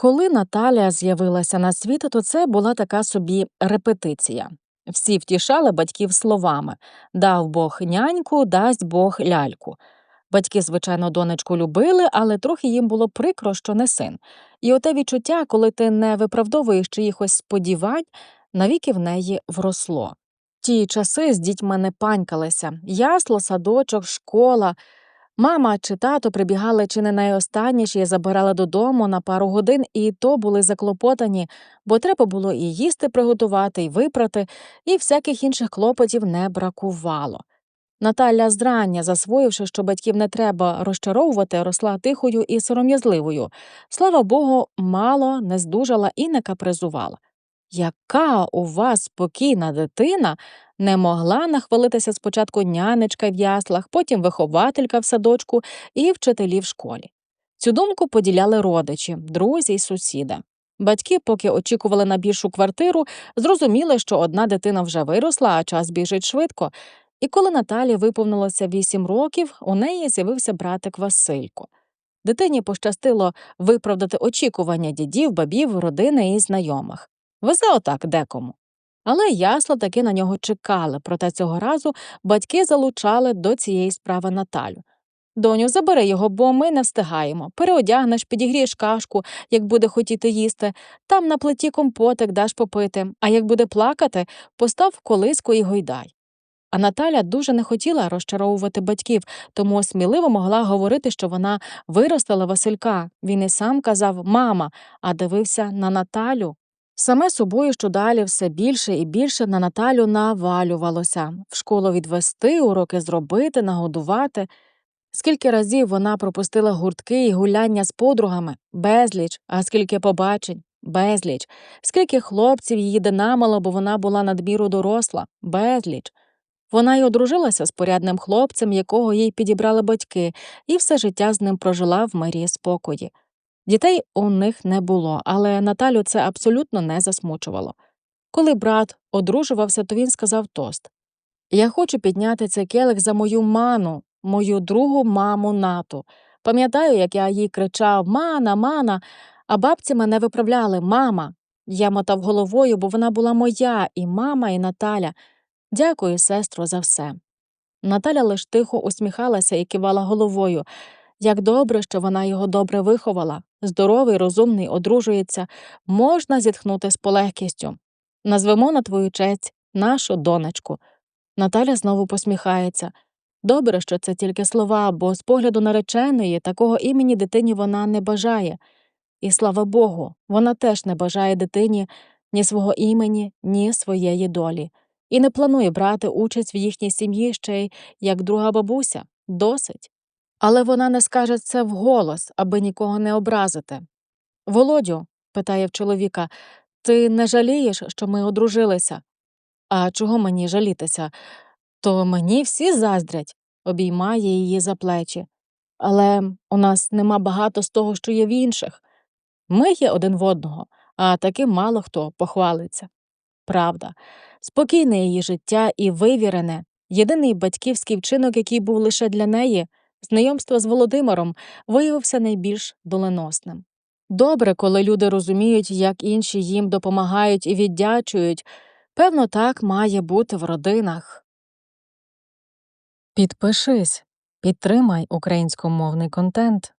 Коли Наталя з'явилася на світ, то це була така собі репетиція. Всі втішали батьків словами дав Бог няньку, дасть Бог ляльку. Батьки, звичайно, донечку любили, але трохи їм було прикро, що не син. І оте відчуття, коли ти не виправдовуєш чиїхось сподівань, навіки в неї вросло. Ті часи з дітьми не панькалися ясло, садочок, школа. Мама чи тато прибігали чи не найостанніші, забирали додому на пару годин, і то були заклопотані, бо треба було і їсти приготувати, і випрати, і всяких інших клопотів не бракувало. Наталя зрання, засвоївши, що батьків не треба розчаровувати, росла тихою і сором'язливою. Слава Богу, мало не здужала і не капризувала. Яка у вас спокійна дитина не могла нахвалитися спочатку нянечка в яслах, потім вихователька в садочку і вчителі в школі. Цю думку поділяли родичі, друзі й сусіди. Батьки, поки очікували на більшу квартиру, зрозуміли, що одна дитина вже виросла, а час біжить швидко. І коли Наталі виповнилося вісім років, у неї з'явився братик Василько. Дитині пощастило виправдати очікування дідів, бабів, родини і знайомих. Везе отак декому. Але ясла таки на нього чекали, проте цього разу батьки залучали до цієї справи Наталю. Доню, забери його, бо ми не встигаємо. Переодягнеш, підігрієш кашку, як буде хотіти їсти, там на плиті компотик даш попити, а як буде плакати, постав колиску і гойдай. А Наталя дуже не хотіла розчаровувати батьків, тому сміливо могла говорити, що вона виростила Василька. Він і сам казав мама, а дивився на Наталю. Саме собою щодалі все більше і більше на Наталю навалювалося в школу відвести, уроки зробити, нагодувати. Скільки разів вона пропустила гуртки і гуляння з подругами безліч, а скільки побачень, безліч, скільки хлопців її динамило, бо вона була надміру доросла, безліч. Вона й одружилася з порядним хлопцем, якого їй підібрали батьки, і все життя з ним прожила в мирі спокої. Дітей у них не було, але Наталю це абсолютно не засмучувало. Коли брат одружувався, то він сказав тост Я хочу підняти цей келих за мою ману, мою другу маму нату. Пам'ятаю, як я їй кричав Мана, мана, а бабці мене виправляли Мама. Я мотав головою, бо вона була моя, і мама, і Наталя. Дякую, сестро, за все. Наталя лиш тихо усміхалася і кивала головою. Як добре, що вона його добре виховала, здоровий, розумний, одружується, можна зітхнути з полегкістю. Назвемо на твою честь нашу донечку. Наталя знову посміхається. Добре, що це тільки слова, бо з погляду нареченої такого імені дитині вона не бажає. І слава Богу, вона теж не бажає дитині ні свого імені, ні своєї долі, і не планує брати участь в їхній сім'ї ще й як друга бабуся досить. Але вона не скаже це вголос, аби нікого не образити. Володю, питає в чоловіка, ти не жалієш, що ми одружилися? А чого мені жалітися? То мені всі заздрять, обіймає її за плечі. Але у нас нема багато з того, що є в інших. Ми є один в одного, а таким мало хто похвалиться. Правда, спокійне її життя і вивірене, єдиний батьківський вчинок, який був лише для неї, знайомство з Володимиром, виявився найбільш доленосним. Добре, коли люди розуміють, як інші їм допомагають і віддячують. Певно, так має бути в родинах. Підпишись, підтримай українськомовний контент.